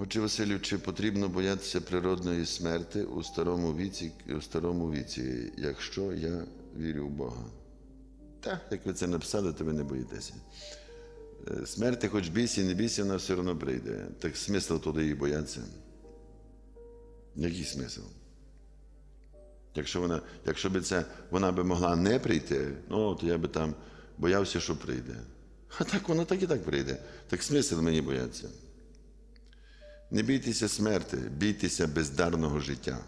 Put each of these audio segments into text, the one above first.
Отче Василю, чи потрібно боятися природної смерти у старому віці, у старому віці, якщо я вірю в Бога? Так, як ви це написали, то ви не боїтеся. Е, Смерти, хоч бійся, не бійся, вона все одно прийде. Так смисл туди її боятися. Який смисл? Якщо вона, якщо би це, вона би могла не прийти, ну, то я би там боявся, що прийде. А так вона так і так прийде. Так смисл мені бояться. Не бійтеся смерти, бійтеся бездарного життя.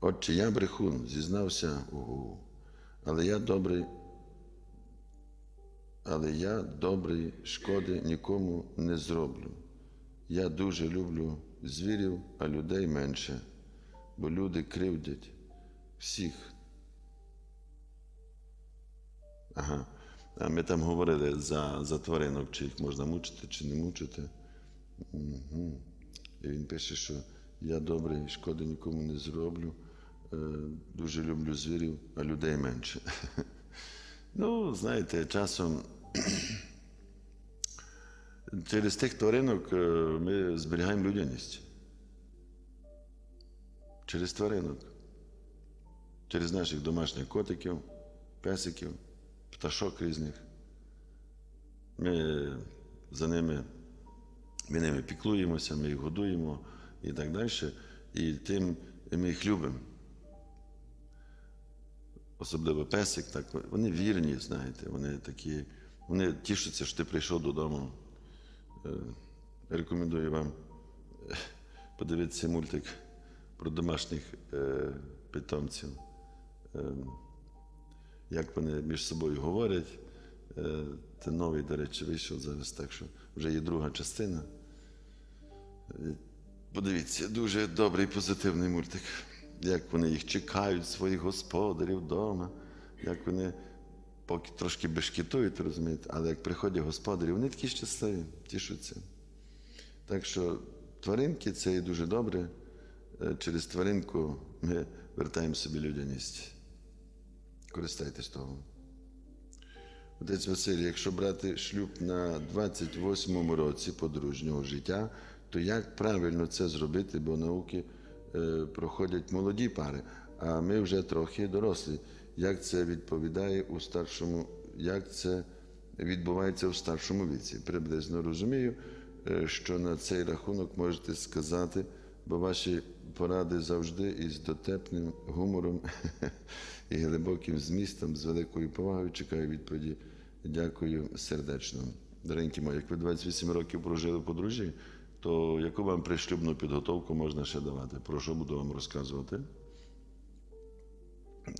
Отче, я брехун, зізнався, угу. але я добрий, але я добрий шкоди нікому не зроблю. Я дуже люблю звірів, а людей менше, бо люди кривдять всіх. Ага. А ми там говорили за, за тваринок, чи їх можна мучити, чи не мучити. Угу. І він пише, що я добрий, шкоди нікому не зроблю. Е, дуже люблю звірів, а людей менше. Ну, знаєте, часом через тих тваринок е, ми зберігаємо людяність. Через тваринок. Через наших домашніх котиків, песиків, пташок різних. Ми за ними, ми ними піклуємося, ми їх годуємо і так далі. І тим ми їх любимо. Особливо песик, так, вони вірні, знаєте, вони такі, вони тішаться, що ти прийшов додому. Е, Рекомендую вам е, подивитися мультик про домашніх е, питомців, е, як вони між собою говорять. Це новий, до речі, вийшов зараз, так що вже є друга частина. Е, Подивіться, дуже добрий позитивний мультик. Як вони їх чекають, своїх господарів вдома, як вони поки трошки бешкетують, розумієте, але як приходять господарі, вони такі щасливі, тішуться. Так що тваринки це є дуже добре. Е, Через тваринку ми вертаємо собі людяність. Користайтесь того. Отець Василь, якщо брати шлюб на 28-му році подружнього життя, то як правильно це зробити, бо науки е, проходять молоді пари, а ми вже трохи дорослі. Як це відповідає у старшому, як це відбувається у старшому віці? Приблизно розумію, е, що на цей рахунок можете сказати, бо ваші поради завжди із дотепним гумором і глибоким змістом, з великою повагою чекаю відповіді. Дякую сердечно. Доренькі мої, як ви 28 років прожили в подружжі, то яку вам пришлюбну підготовку можна ще давати? Про що буду вам розказувати?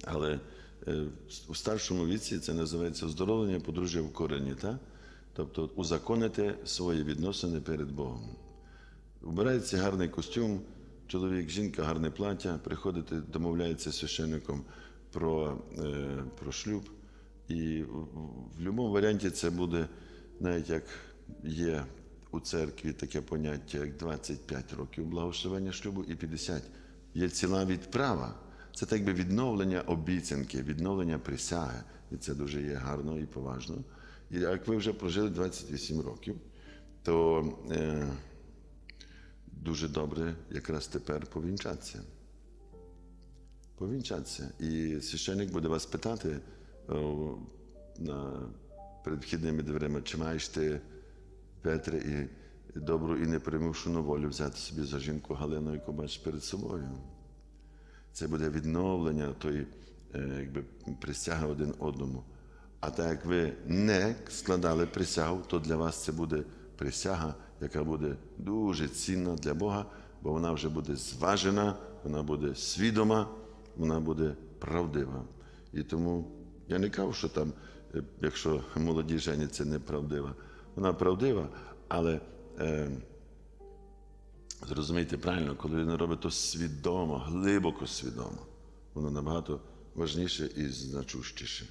Але е, у старшому віці це називається оздоровлення подружжя в корені, так? тобто узаконити свої відносини перед Богом. Вбирається гарний костюм, чоловік, жінка, гарне плаття, приходите, домовляється з священником про, е, про шлюб. І в, будь-якому варіанті це буде, навіть як є у церкві таке поняття, як 25 років благословення шлюбу і 50. Є ціла відправа. Це так би відновлення обіцянки, відновлення присяги. І це дуже є гарно і поважно. І як ви вже прожили 28 років, то е, дуже добре якраз тепер повінчатися. Повінчатися. І священник буде вас питати о, на, перед вхідними дверима, чи маєш ти, Петре, і добру і непримушену волю взяти собі за жінку Галину, яку бачиш перед собою. Це буде відновлення тої е, якби, присяги один одному. А так як ви не складали присягу, то для вас це буде присяга, яка буде дуже цінна для Бога, бо вона вже буде зважена, вона буде свідома, вона буде правдива. І тому я не кажу, що там, е, якщо молоді женяться, неправдива. Вона правдива, але е, зрозумійте правильно, коли людина робить то свідомо, глибоко свідомо, воно набагато важніше і значущіше.